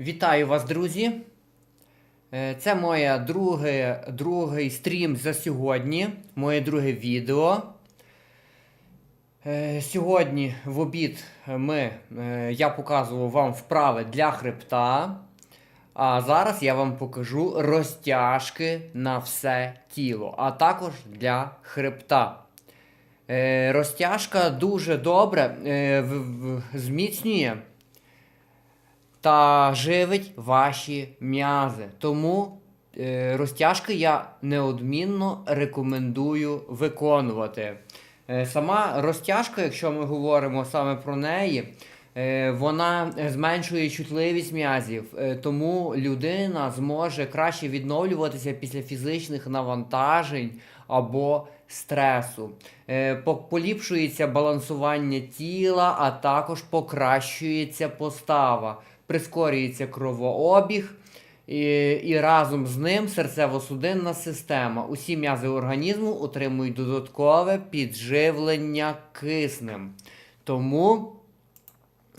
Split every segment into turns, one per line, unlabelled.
Вітаю вас, друзі! Е, Це моє друге, другий стрім за сьогодні, моє друге відео. Е, Сьогодні в обід ми, е, я показував вам вправи для хребта. А зараз я вам покажу розтяжки на все тіло, а також для хребта. Розтяжка дуже добре зміцнює та живить ваші м'язи. Тому е, розтяжки я неодмінно рекомендую виконувати. Е, сама розтяжка, якщо ми говоримо саме про неї, е, вона зменшує чутливість м'язів, е, тому людина зможе краще відновлюватися після фізичних навантажень або стресу. Е, Поліпшується балансування тіла, а також покращується постава, прискорюється кровообіг. І, і разом з ним серцево-судинна система. Усі м'язи організму отримують додаткове підживлення киснем. Тому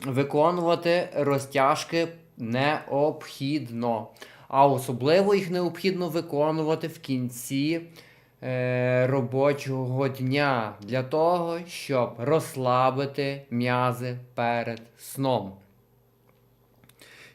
виконувати розтяжки необхідно. А особливо їх необхідно виконувати в кінці е, робочого дня для того, щоб розслабити м'язи перед сном.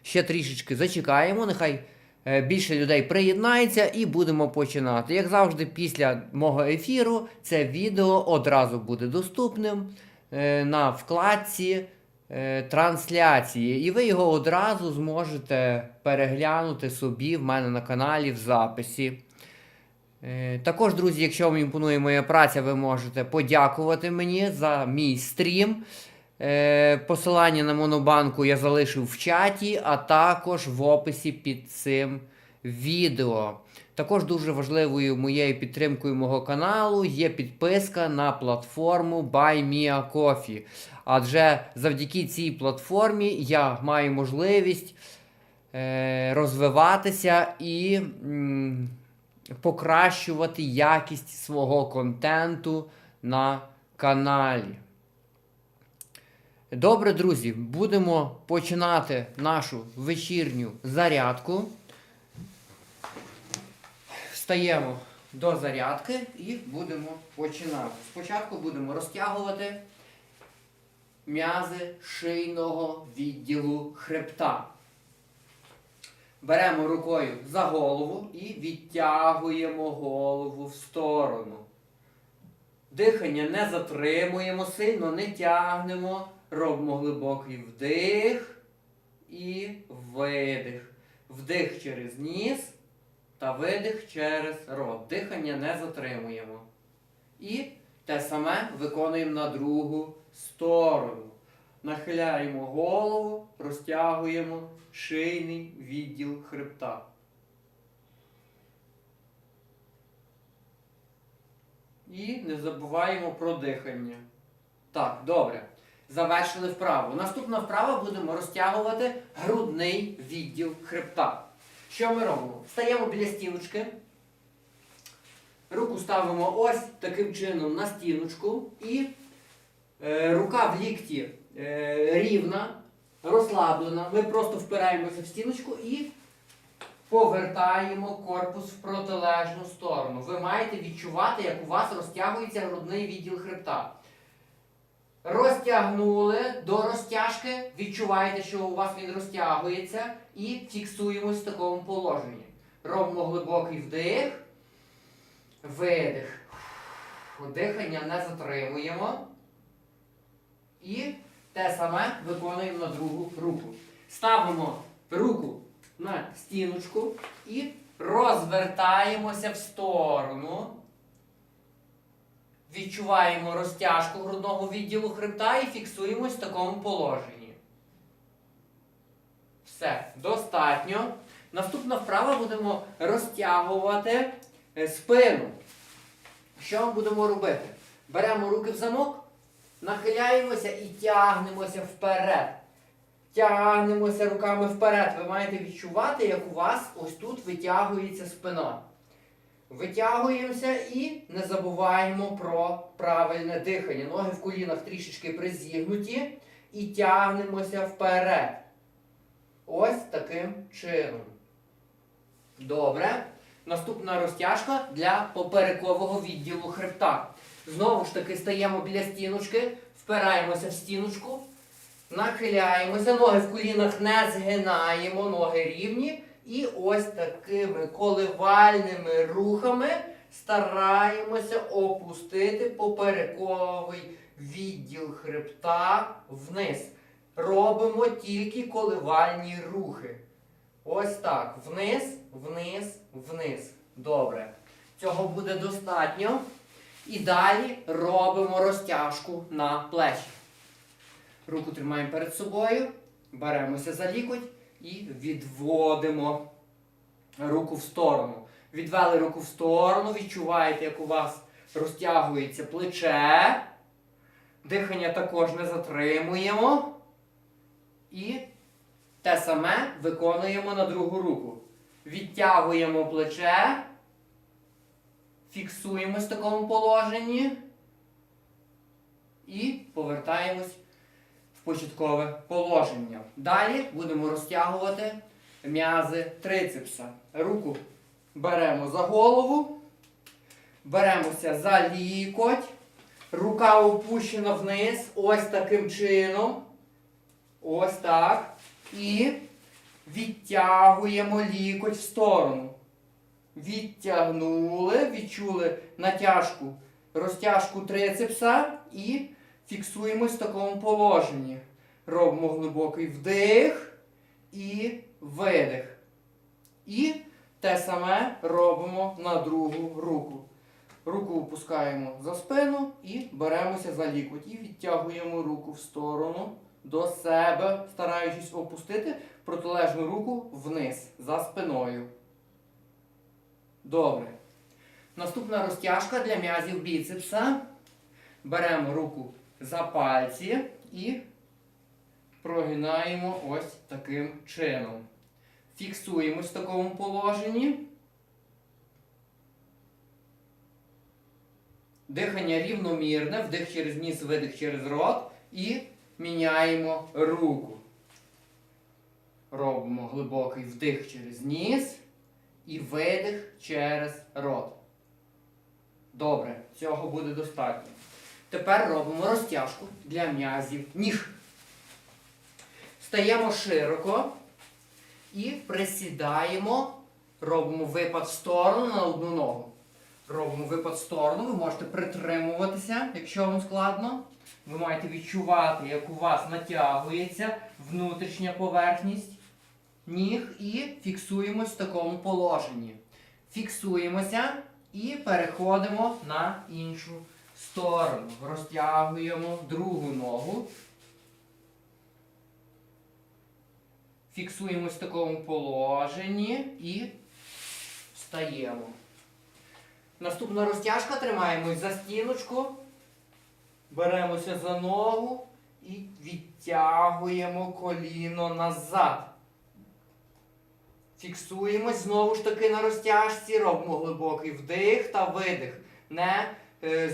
Ще трішечки зачекаємо, нехай е, більше людей приєднається і будемо починати. Як завжди, після мого ефіру це відео одразу буде доступним е, на вкладці е, трансляції, і ви його одразу зможете переглянути собі в мене на каналі в записі. Також, друзі, якщо вам імпонує моя праця, ви можете подякувати мені за мій стрім. Е, Посилання на монобанку я залишив в чаті, а також в описі під цим відео. Також дуже важливою моєю підтримкою мого каналу є підписка на платформу BuyMeACoffee. Адже завдяки цій платформі я маю можливість е, розвиватися і покращувати якість свого контенту на каналі. Добре, друзі, будемо починати нашу вечірню зарядку. Встаємо до зарядки і будемо починати. Спочатку будемо розтягувати м'язи шийного відділу хребта. Беремо рукою за голову і відтягуємо голову в сторону. Дихання не затримуємо, сильно не тягнемо. Робимо глибокий вдих і видих. Вдих через ніс та видих через рот. Дихання не затримуємо. І те саме виконуємо на другу сторону. Нахиляємо голову, розтягуємо шийний відділ хребта. І не забуваємо про дихання. Так, добре. Завершили вправу. Наступна вправа будемо розтягувати грудний відділ хребта. Що ми робимо? Стаємо біля стіночки. Руку ставимо ось таким чином на стіночку. І е, рука в лікті е, рівна, розслаблена. Ми просто впираємося в стіночку і повертаємо корпус в протилежну сторону. Ви маєте відчувати, як у вас розтягується грудний відділ хребта. Розтягнули до розтяжки, відчуваєте, що у вас він розтягується, і фіксуємось в такому положенні. Робимо глибокий вдих, видих. Дихання не затримуємо. І те саме виконуємо на другу руку. Ставимо руку на стіночку і розвертаємося в сторону. Відчуваємо розтяжку грудного відділу хребта і фіксуємось в такому положенні. Все, достатньо. Наступна вправа будемо розтягувати е, спину. Що ми будемо робити? Беремо руки в замок, нахиляємося і тягнемося вперед. Тягнемося руками вперед. Ви маєте відчувати, як у вас ось тут витягується спина. Витягуємося і не забуваємо про правильне дихання. Ноги в колінах трішечки призігнуті і тягнемося вперед. Ось таким чином. Добре. Наступна розтяжка для поперекового відділу хребта. Знову ж таки стаємо біля стіночки, впираємося в стіночку, нахиляємося, ноги в колінах не згинаємо, ноги рівні. І ось такими коливальними рухами стараємося опустити поперековий відділ хребта вниз. Робимо тільки коливальні рухи. Ось так. Вниз, вниз, вниз. Добре. Цього буде достатньо. І далі робимо розтяжку на плечі. Руку тримаємо перед собою, беремося за лікоть і відводимо руку в сторону. Відвели руку в сторону, відчуваєте, як у вас розтягується плече. Дихання також не затримуємо. І те саме виконуємо на другу руку. Відтягуємо плече, фіксуємось в такому положенні і повертаємось початкове положення. Далі будемо розтягувати м'язи трицепса. Руку беремо за голову, беремося за лікоть, рука опущена вниз, ось таким чином. Ось так. І відтягуємо лікоть в сторону. Відтягнули, відчули натяжку, розтяжку трицепса і фіксуємось в такому положенні. Робимо глибокий вдих і видих. І те саме робимо на другу руку. Руку опускаємо за спину і беремося за лікоть. І відтягуємо руку в сторону до себе, стараючись опустити протилежну руку вниз за спиною. Добре. Наступна розтяжка для м'язів біцепса. Беремо руку за пальці і прогинаємо ось таким чином. Фіксуємось в такому положенні. Дихання рівномірне, вдих через ніс, видих через рот. І міняємо руку. Робимо глибокий вдих через ніс і видих через рот. Добре, цього буде достатньо. Тепер робимо розтяжку для м'язів ніг. Стаємо широко і присідаємо, робимо випад в сторону на одну ногу. Робимо випад в сторону, ви можете притримуватися, якщо вам складно. Ви маєте відчувати, як у вас натягується внутрішня поверхність ніг і фіксуємось в такому положенні. Фіксуємося і переходимо на іншу сторону. Розтягуємо другу ногу. Фіксуємось в такому положенні і встаємо. Наступна розтяжка, тримаємось за стіночку. Беремося за ногу і відтягуємо коліно назад. Фіксуємось знову ж таки на розтяжці, робимо глибокий вдих та видих. Не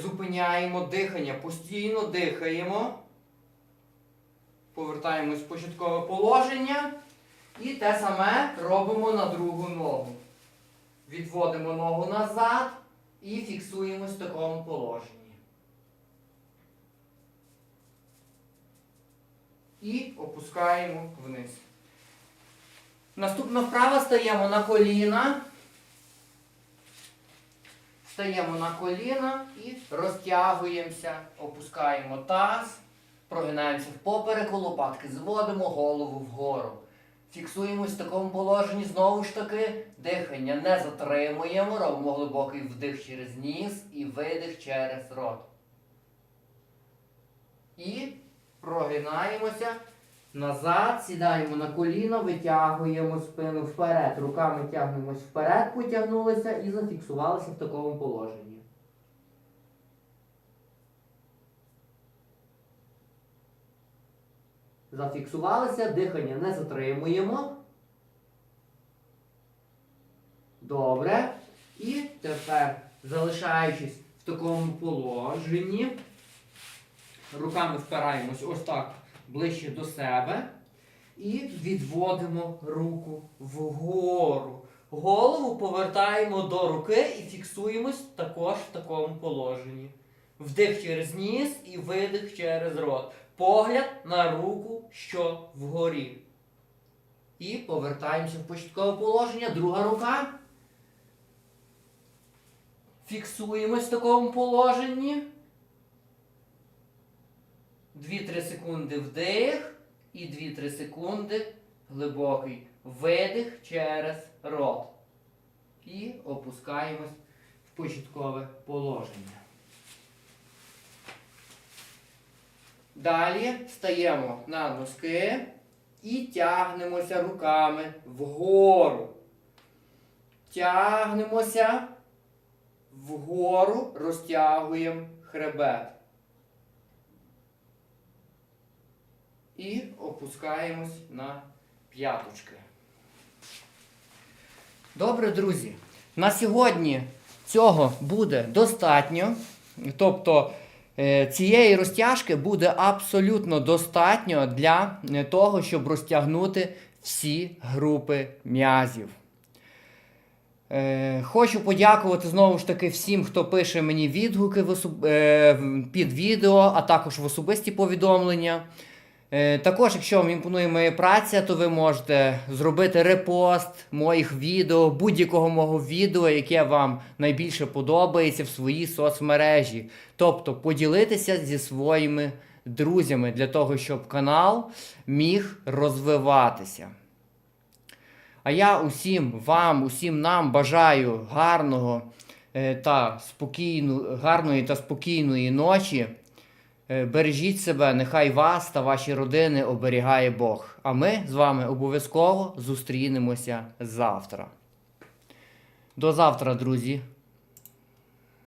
зупиняємо дихання, постійно дихаємо. Повертаємось в початкове положення. І те саме робимо на другу ногу. Відводимо ногу назад і фіксуємось в такому положенні. і опускаємо вниз. Наступна вправа стаємо на коліна. Стаємо на коліна і розтягуємося, опускаємо таз, прогинаємося в попереку, лопатки зводимо голову вгору. Фіксуємось в такому положенні, знову ж таки, дихання не затримуємо, робимо глибокий вдих через ніс і видих через рот. І прогинаємося назад, сідаємо на коліно, витягуємо спину вперед. Руками тягнемось вперед, потягнулися і зафіксувалися в такому положенні. Зафіксувалися, дихання не затримуємо. Добре. І тепер, залишаючись в такому положенні, руками впираємось ось так ближче до себе. І відводимо руку вгору. Голову повертаємо до руки і фіксуємось також в такому положенні. Вдих через ніс і видих через рот. Погляд на руку, що вгорі. І повертаємося в початкове положення. Друга рука. Фіксуємось в такому положенні. 2-3 секунди вдих і 2-3 секунди глибокий видих через рот. І опускаємось в початкове положення. Далі стаємо на носки і тягнемося руками вгору. Тягнемося вгору, розтягуємо хребет. І опускаємось на п'яточки. Добре, друзі. На сьогодні цього буде достатньо. Тобто е, цієї розтяжки буде абсолютно достатньо для е, того, щоб розтягнути всі групи м'язів. Е, Хочу подякувати знову ж таки всім, хто пише мені відгуки під відео, а також в особисті повідомлення. Е, Також, якщо вам імпонує моя праця, то ви можете зробити репост моїх відео, будь-якого мого відео, яке вам найбільше подобається в своїй соцмережі. Тобто поділитися зі своїми друзями для того, щоб канал міг розвиватися. А я усім вам, усім нам бажаю гарного е, та спокійну, гарної та спокійної ночі. Е, Бережіть себе, нехай вас та ваші родини оберігає Бог. А ми з вами обов'язково зустрінемося завтра. До завтра, друзі.